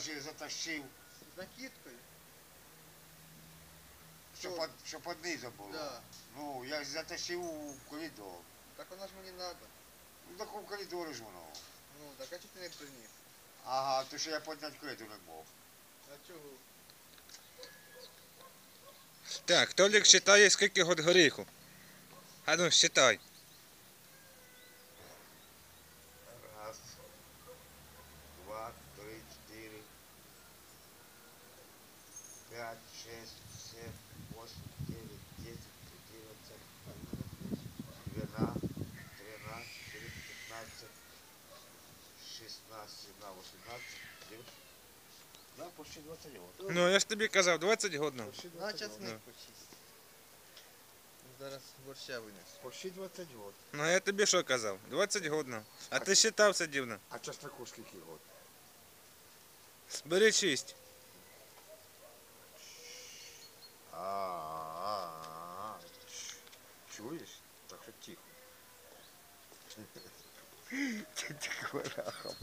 її затащив, З накидкою? щоб, Що? під, щоб під низом було. Да. Ну, я ж затащив у коридор. Так вона ж мені надо. Ну, так у коридорі ж воно. Ну, так а чого ти не приніс? Ага, то що я підняти криту не мог. А чого? Так, Толік считає, скільки год горіху. А ну, считай. Раз, два, три, четыре, пять, шесть, семь, восемь, девять, десять, одиннадцать, двенадцать, тринадцать, четырнадцать, пятнадцать, шестнадцать, семнадцать, восемнадцать, девять. Да, почти 20 год. Ну, я ж тобі казав, 20 год нам. Почти На 20 часник Ну. почисть. Зараз борща винесу. Почти 20 год. Ну, а я тобі що казав? 20 год нам. А ти считав все дивно. А чесноку скільки год? Бери 6. А, а, а. Чуєш? Так що тихо. Тихо рахом.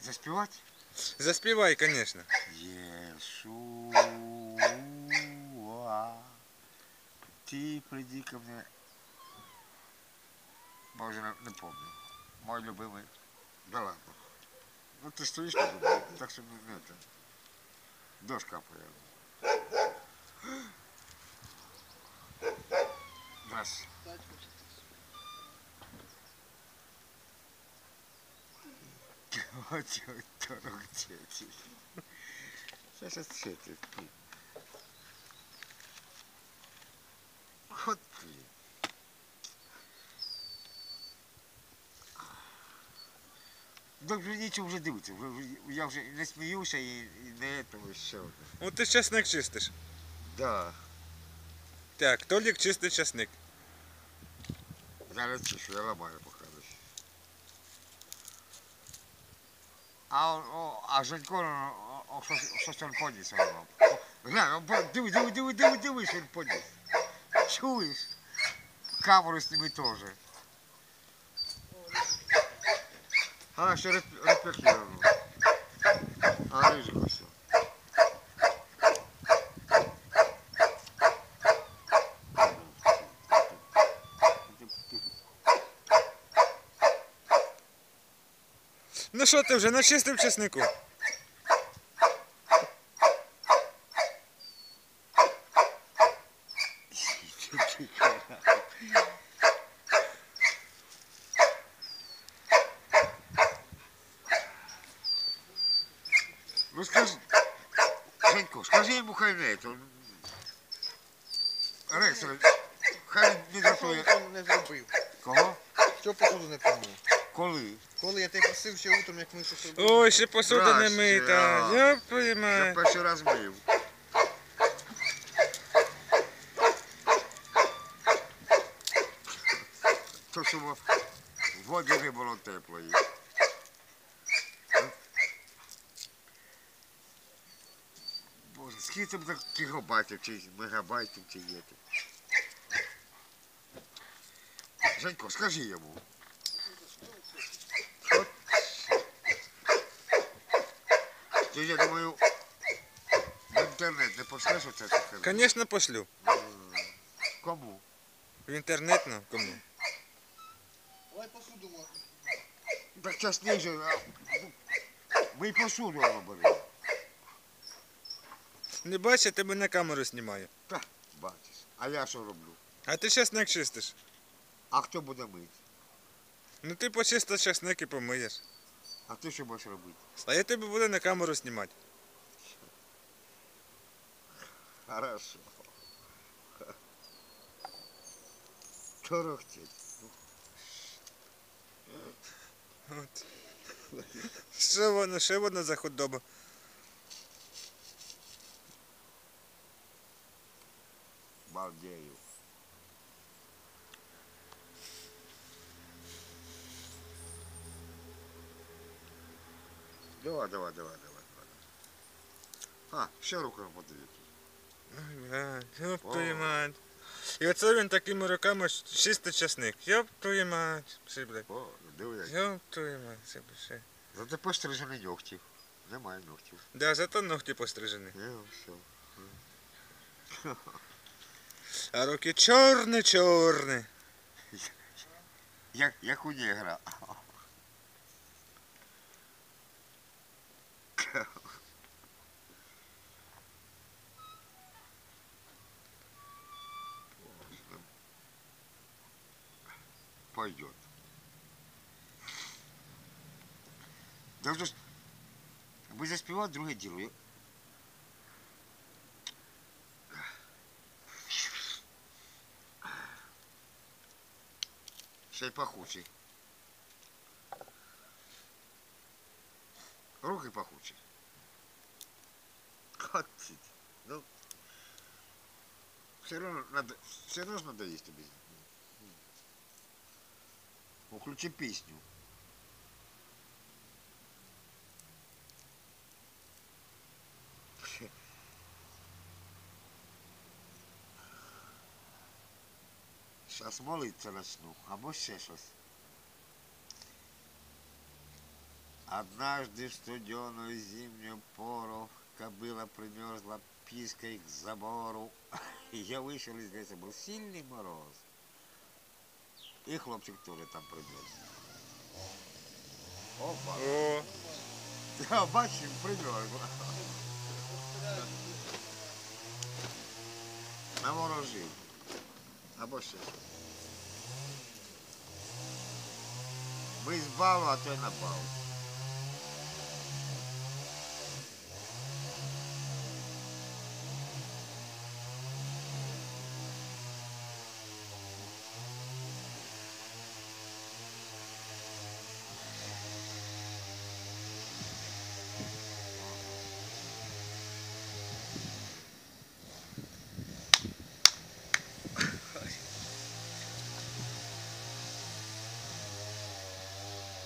Заспівати? Заспівай, звісно. Иешуа, ты приди ко мне Боже, не, не помню. Мой любимый. Да ладно. Ну ты стоишь как бы, так что ну, это. Дождь капает. Раз. Вот торок дети. Сейчас отсветит. Вот блин. Так вже нічого вже дивиться. Я вже не сміюся і, і не того ще Ну, ти часник чистиш. Да. Так, Толік чистить часник. Зараз чешу, я ламаю поки. А, о, а Женько, о, щось, щось він поніс. воно. Глянь, диви, диви, диви, диви, диви, що він поніс. Чуєш? Камеру сніми теж. А, ще рефлексировано. А, рижик ось. Ну що ти вже начистив часнику? Ну скажи, Женько, скажи йому хай не то. Рекс, хай не Що готує. ти не зробив? Кого? Що посуду не помив? Коли? Тебе ще утром, як ми щось робили. Ой, ще посуди не Здрасте, мита. а. Я Я поймаю. перший раз мив. То, що в воді не було теплої. Боже, скільки там так гігабайтів чи мегабайтів чи є тут? Женько, скажи йому. Ти, я думаю, в інтернет не пошлеш оце таке? Звісно, пошлю. Кому? В інтернет, ну, кому? Давай посуду можна. Так часний же, а, ну, ми й посуду беремо. Не бачиш, я тебе на камеру знімаю. Та, бачиш. А я що роблю? А ти часник чистиш. А хто буде мити? Ну ти почистиш часник і помиєш. А ти що будеш робити? А я тебе буду на камеру знімати. Хорошо. Торохтеть. От. Воно, що воно за худоба? Балдею. Давай, давай, давай, давай, давай. А, ще рукою подивіться. Ёб твою мать. І оце він такими руками чистий часник. Йоп твою мать. О, диви, як. Йоп твою мать. Це все. Зате пострижений ногтів. Немає ногтів. Да, зато ногті пострижені. Є, все. А руки чорні, чорні. Як, як у негра. Пойдет. Да вже ж, аби заспівати друге діло. Я- Ще й пахучий. Руки пахучі. Хотіть. Ну. Все равно надо, все равно ж надо есть тобі. ну, Включи пісню. Зараз молиться начну, або ще щось. Однажды в студеную зимнюю пору кобыла примерзла пиской к забору. Я вышел из леса, был сильный мороз. И хлопчик тоже там примерз. Опа. О, Да, бачим, На ворожі. Або ще. що. бал, а то й на бал.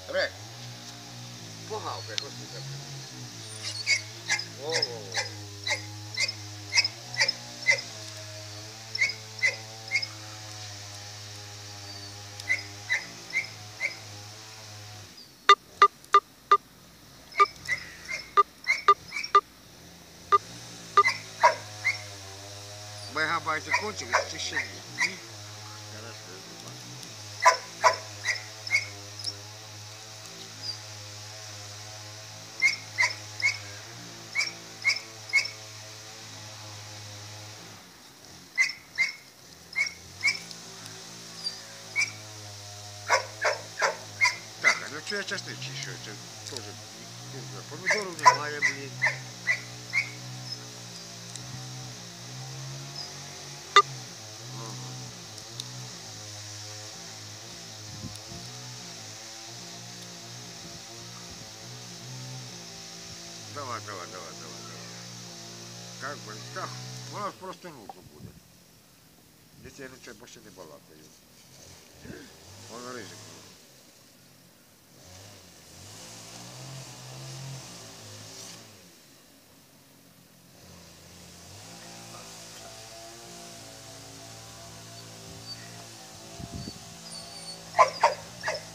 Рек, забив. Во-во-во. Мегабайты кончились, чи? що я часто чищу? Це теж не знаю. Помідорів немає, блін. Ага. Давай, давай, давай, давай, давай. Как бы, так, воно ж просто нудно буде. Якщо я нічого більше не балакаю. Воно ризик.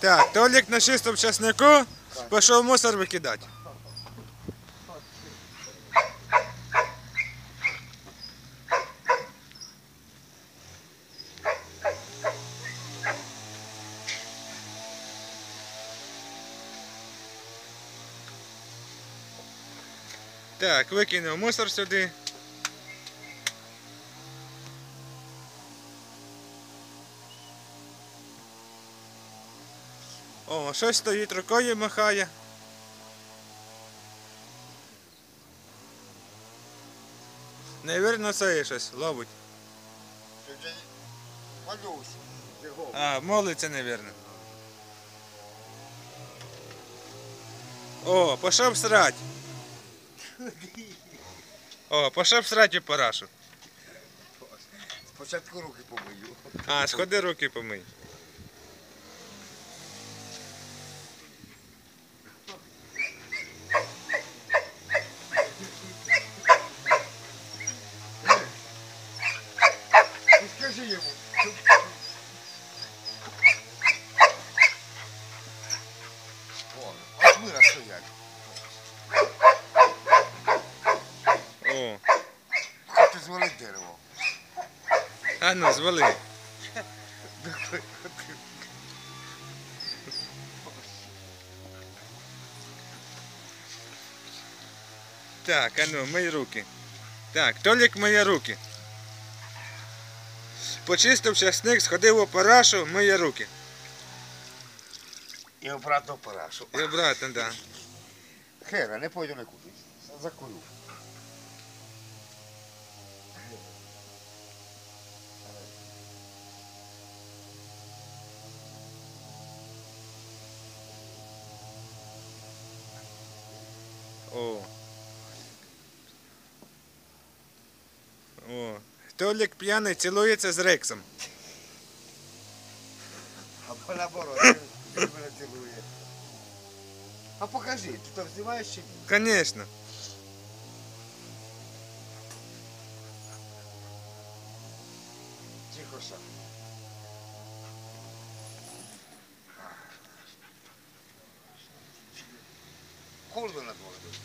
Так, Толік на чистому часнику пішов мусор викидати. Так, викинув мусор сюди. О, щось стоїть рукою махає. Невірно, це є щось, ловить. Молюсь. А, молиться, невірно. О, пішов срать. О, пішов срать у парашу. Спочатку руки помию. А, сходи руки помий. А ну, звали. Так, а ну, мої руки. Так, Толік мої руки. Почистив часник, сходив у парашу, миє руки. І обратно в парашу. І обратно, да. Хера, не пойду нікуди. Закурю. О. О. Толік п'яний цілується з Рексом. Або наоборот, він мене цілує. А покажи, ти там знімаєш чи ні? Конечно. Холодно на дворі.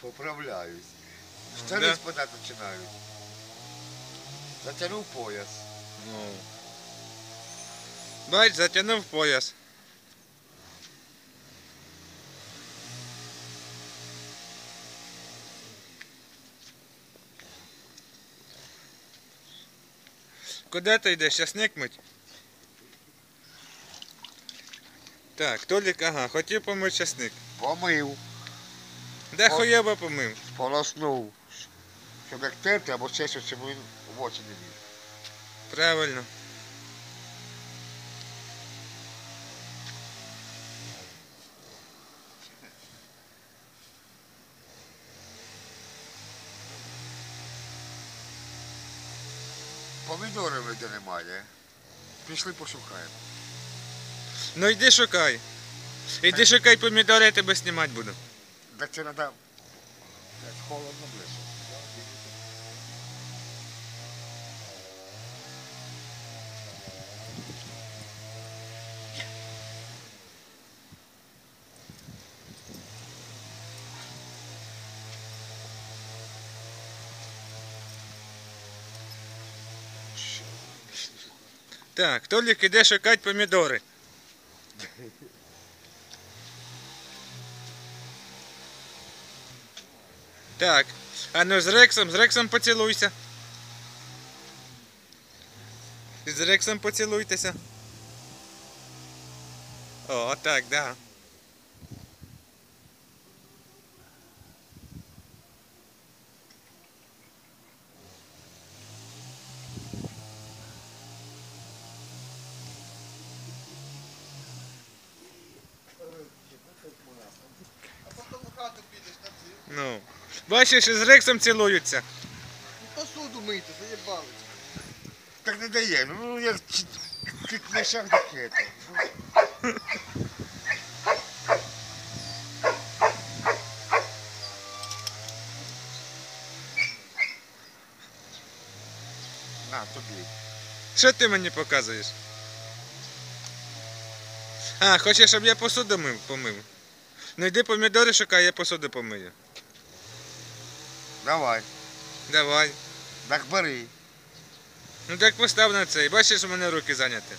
Поправляюсь. Штани Да. спадати починають. Затягнув пояс. Ну. Бач, затягнув пояс. Куди ти йдеш? Часник мить? Так, Толік, ага, хотів помити часник. Помив, Де По- хуєба помив? полоснув. Щоб як терти або ще щось, щоб він в очі не ліз. Правильно. Помідори вроде немає. Пішли пошукаємо. Ну йди шукай. Іди шукай помідори, я тебе знімати буду. Так це треба. Холодно ближче. Так, Толік іде шукати помідори. Так, а ну з Рексом, з Рексом поцілуйся. З Рексом поцілуйтеся. О, так, да. А потім в хату підеш на ці. Ну. Бачиш, з Рексом цілуються. Ну посуду мийте, заєбали. Так не дає, ну як чуть не шаг до. На, тобі. Що ти мені показуєш? А, хочеш, щоб я посуду мив, помив? Ну йди помідори шукай, я посуду помию. Давай. Давай. Так бери. Ну так постав на цей. Бачиш, у мене руки зайняті.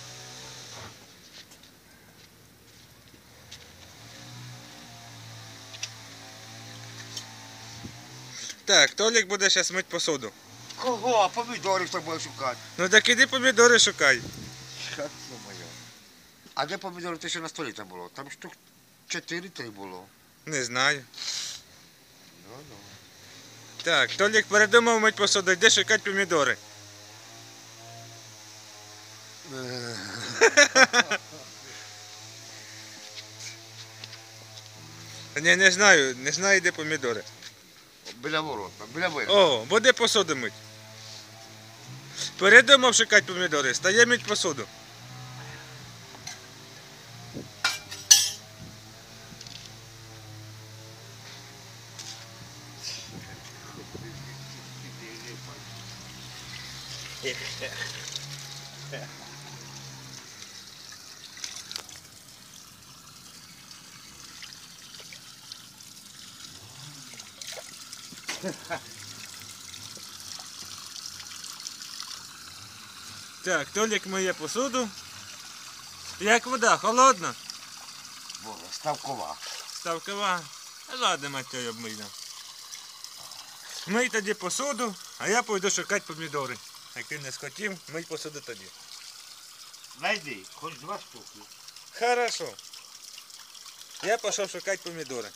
Так, Толік буде зараз мити посуду. Кого? А помідорів хто буде шукати? Ну так іди помідори шукай. Як це моє? А де помідори те, що на столі там було? Там штук 4-3 було. Не знаю. Ну, ну. Так, Толік передумав мити посуду, йди шукати помідори. Ні, не знаю, не знаю, де помідори. Біля ворот, біля виру. О, буде посуду мить. Передумав шукати помідори, стає мить посуду. Так, Толік миє посуду. Як вода, холодна? Боже, ставкова. Ставкова. А Ладно, Матей, обмийно. Мий тоді посуду, а я пойду шукати помідори. Як ти не схотів, мий посуду тоді. Найди, хоч два штуки. Хорошо. Я пішов шукати помідори.